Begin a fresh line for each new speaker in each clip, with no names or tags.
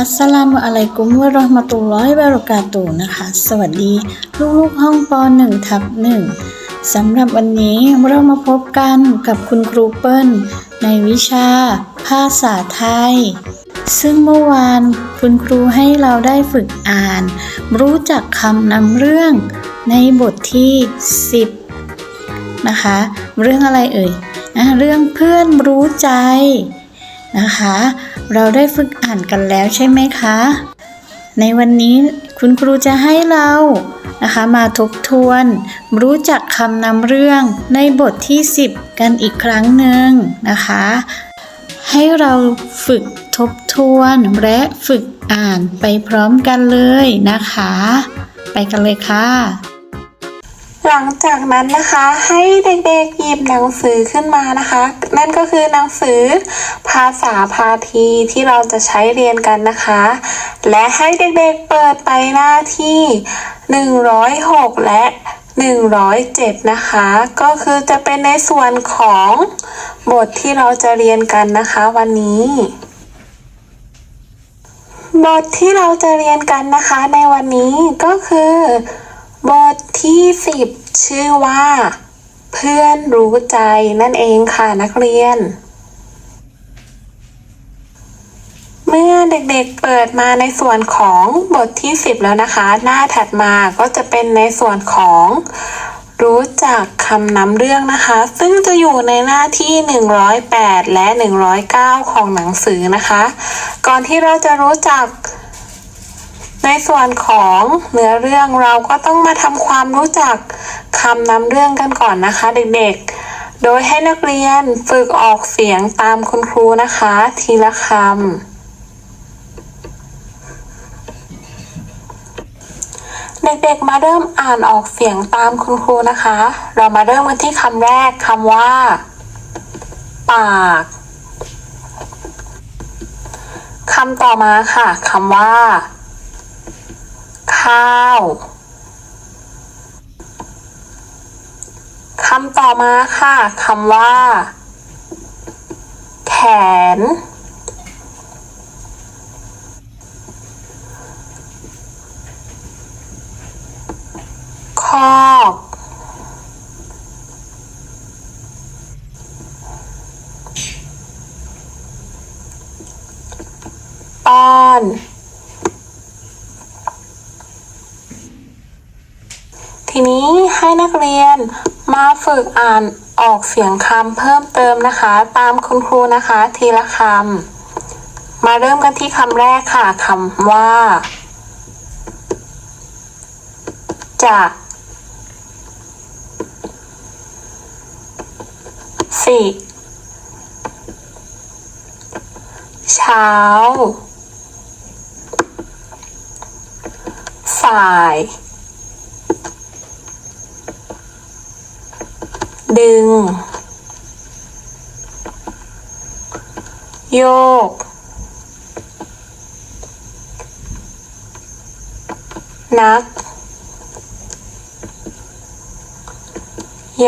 อัสสลามุอะลัยกุมวะเราะห์มะตุลลอฮิวะบะเราะกาตุนะคะ สวัสดี ลูกๆห้องป .1 ทับ1สำหรับวันนี้เรามาพบกันกับคุณครูเปิ้ล ในวิชา ภาษาไทย ซึ่งเมื่อวานคุณครูให้เราได้ฝึกอ่าน รู้จักคำนำเรื่องในบทที่ 10 นะคะ เรื่องอะไรเอ่ยนะเรื่องเพื่อนรู้ใจ นะคะ เราได้ฝึกอ่านกันแล้วใช่ไหมคะ ในวันนี้คุณครูจะให้เรานะคะมาทบทวน รู้จักคำนำเรื่องในบทที่ 10 กันอีกครั้งหนึ่งนะคะ ให้เราฝึกทบทวนและฝึกอ่านไปพร้อมกันเลยนะคะ ไปกันเลยค่ะ
หลังจากนั้นนะคะให้เด็กๆหยิบหนังสือขึ้นมานะคะ นั่นก็คือหนังสือภาษาพาทีที่เราจะใช้เรียนกันนะคะ และให้เด็กๆเปิดไปหน้าที่ 106 และ 107 นะคะ ก็คือจะเป็นในส่วนของบทที่เราจะเรียนกันนะคะวันนี้บทที่เราจะเรียนกันนะคะในวันนี้ก็คือ บทที่ 10 ชื่อว่า เพื่อนรู้ใจนั่นเองค่ะนักเรียน เมื่อเด็กๆเปิดมาในส่วนของบทที่ 10 แล้วนะคะ หน้าถัดมาก็จะเป็นในส่วนของรู้จักคำนำเรื่องนะคะ ซึ่งจะอยู่ในหน้าที่ 108 และ 109 ของหนังสือนะคะ ก่อนที่เราจะรู้จัก ในส่วนของเนื้อเรื่องเราก็ต้องมาทำความรู้จักคำนำเรื่องกันก่อนนะคะ เด็กๆ โดยให้นักเรียนฝึกออกเสียงตามคุณครูนะคะ ทีละคำ เด็กๆ มาเริ่มอ่านออกเสียงตามคุณครูนะคะ เรามาเริ่มกันที่คำแรกคำว่า ปากคำต่อมาค่ะคำว่า ข้าวคำต่อมาค่ะคำว่า แขน คอกป้อน ที ให้นักเรียน มาฝึกอ่านออกเสียงคำเพิ่มเติมนะคะ ตามคุณครูนะคะ ทีละคำมาเริ่มกันที่คำแรกค่ะคำว่า จะสิเช้าฝ่าย ดึง โยก นัก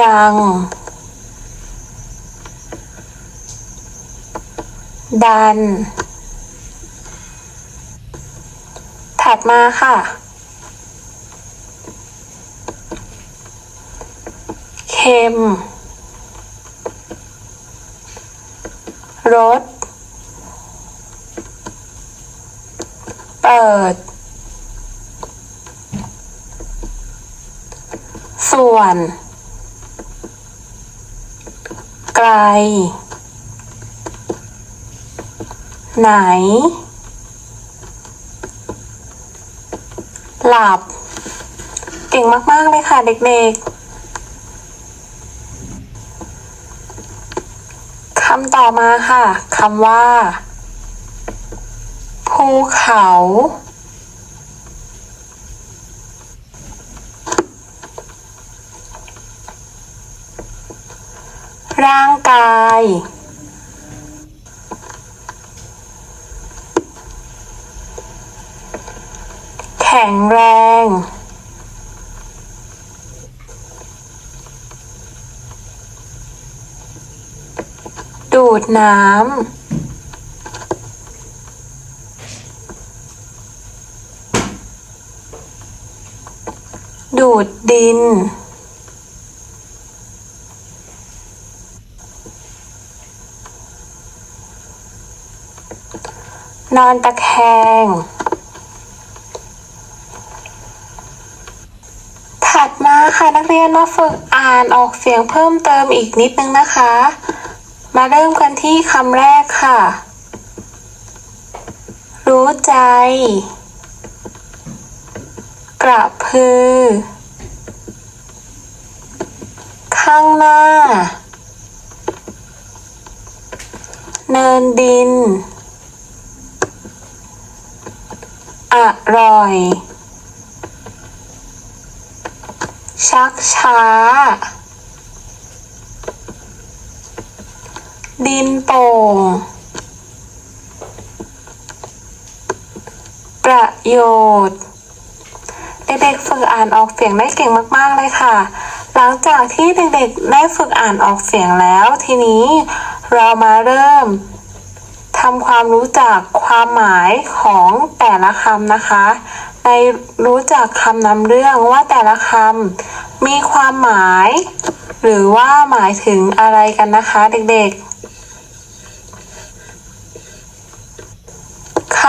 ยัง ดัน ถัดมาค่ะ ค็มรถเปิด ส่วน ไกล ไหน หลับ เก่งมาก ๆ เลยค่ะเด็ก ๆำต่อมาค่ะคำว่า ภูเขา ร่างกาย แข็งแรง ดูดน้ำ ดูดดิน นอนตะแคง ถัดมาค่ะนักเรียนมาฝึกอ่านออกเสียงเพิ่มเติมอีกนิดนึงนะคะ มาเริ่มกันที่คำแรกค่ะ รู้ใจ กระพือ ข้างหน้า เนินดิน อร่อย ชักช้า ดินโป่ง ประโยชน์ เด็กๆฝึกอ่านออกเสียงได้เก่งมากๆเลยค่ะ หลังจากที่เด็กๆได้ฝึกอ่านออกเสียงแล้ว ทีนี้เรามาเริ่มทำความรู้จักความหมายของแต่ละคำนะคะ ในรู้จักคำนำเรื่องว่าแต่ละคำมีความหมาย หรือว่าหมายถึงอะไรกันนะคะเด็กๆ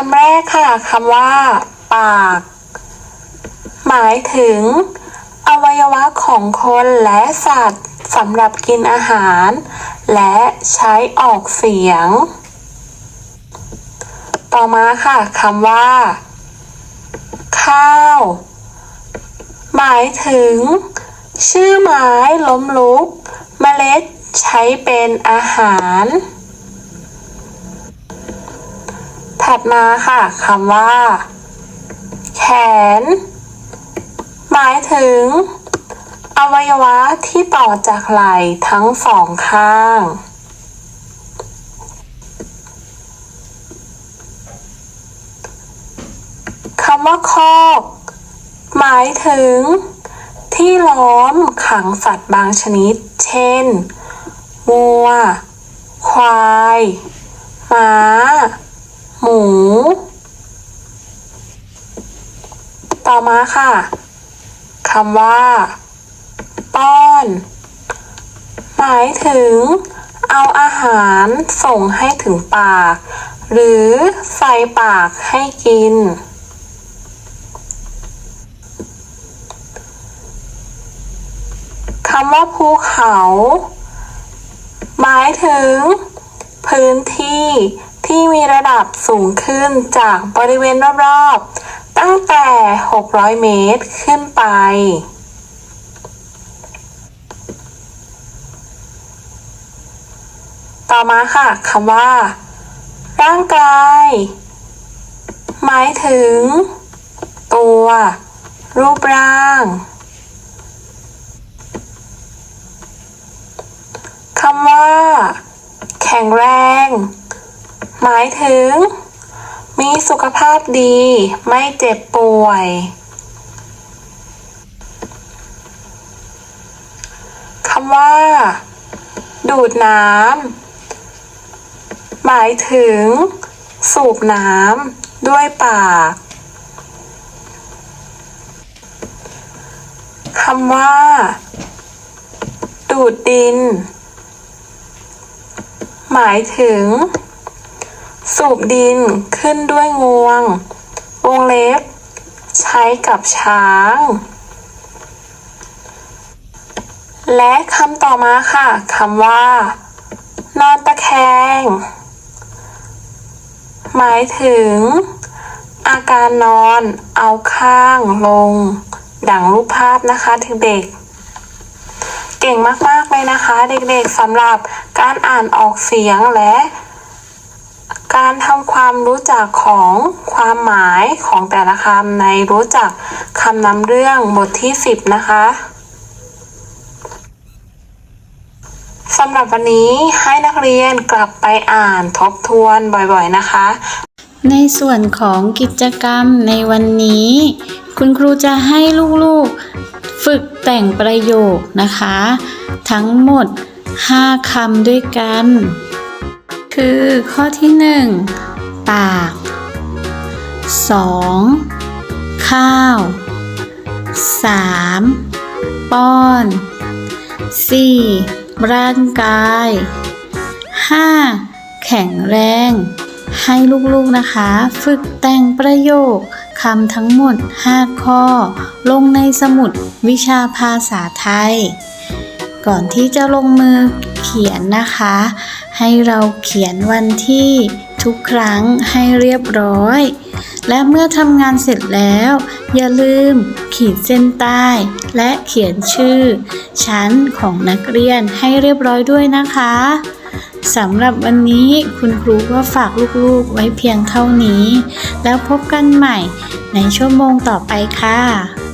ำแรกค่ะคำว่า ปาก หมายถึง อวัยวะของคนและสัตว์สำหรับกินอาหาร และใช้ออกเสียง ต่อมาค่ะคำว่า ข้าว หมายถึง ชื่อไม้ล้มลุก เมล็ดใช้เป็นอาหาร ถัดมาค่ะคำว่า แขน หมายถึง อวัยวะที่ต่อจากไหล่ทั้งสองข้างคำว่าคอกหมายถึง ที่ล้อมขังสัตว์บางชนิด เช่นวัว ควาย ม้า หมู ต่ อมาค่ะคำว่า ป้อน หมายถึง เอาอาหารส่งให้ถึงปาก หรือใส่ปากให้กินคำว่าภูเขา หมายถึง พื้นที่ที่มีระดับสูงขึ้นจากบริเวณรอบๆ ตั้งแต่ 600 เมตรขึ้นไป ต่อมาค่ะคำว่า ร่างกาย หมายถึง ตัว รูปร่างคำว่า แข็งแรง หมายถึง มีสุขภาพดี ไม่เจ็บป่วย คำว่า ดูดน้ำหมายถึง สูบน้ำด้วยปากคำว่า ดูดดิน หมายถึง สูบดินขึ้นด้วยงวง วงเล็บ ใช้กับช้าง และคำต่อมาค่ะคำว่า นอนตะแคง หมายถึง อาการนอนเอาข้างลง ดังรูปภาพนะคะเด็กๆ เก่งมากๆเลยนะคะ เด็กๆสำหรับการอ่านออกเสียงและ การทำความรู้จักของความหมายของแต่ละคำในรู้จักคำนำเรื่องบทที่ 10 นะคะสำหรับวันนี้ให้นักเรียนกลับไปอ่านทบทวนบ่อยๆนะคะ
ในส่วนของกิจกรรมในวันนี้ คุณครูจะให้ลูกๆฝึกแต่งประโยคนะคะ ทั้งหมด 5คำด้วยกัน คือ ข้อที่ 1 ปาก 2. ข้าว 3. ป้อน 4. ร่างกาย 5. แข็งแรง ให้ลูกๆนะคะ ฝึกแต่งประโยคคำทั้งหมด 5 ข้อ ลงในสมุดวิชาภาษาไทย ก่อนที่จะลงมือเขียนนะคะ ให้เราเขียนวันที่ทุกครั้งให้เรียบร้อย และเมื่อทำงานเสร็จแล้ว อย่าลืมขีดเส้นใต้ และเขียนชื่อ ชั้นของนักเรียนให้เรียบร้อยด้วยนะคะสำหรับวันนี้คุณครูก็ฝากลูกๆไว้เพียงเท่านี้ แล้วพบกันใหม่ในชั่วโมงต่อไปค่ะ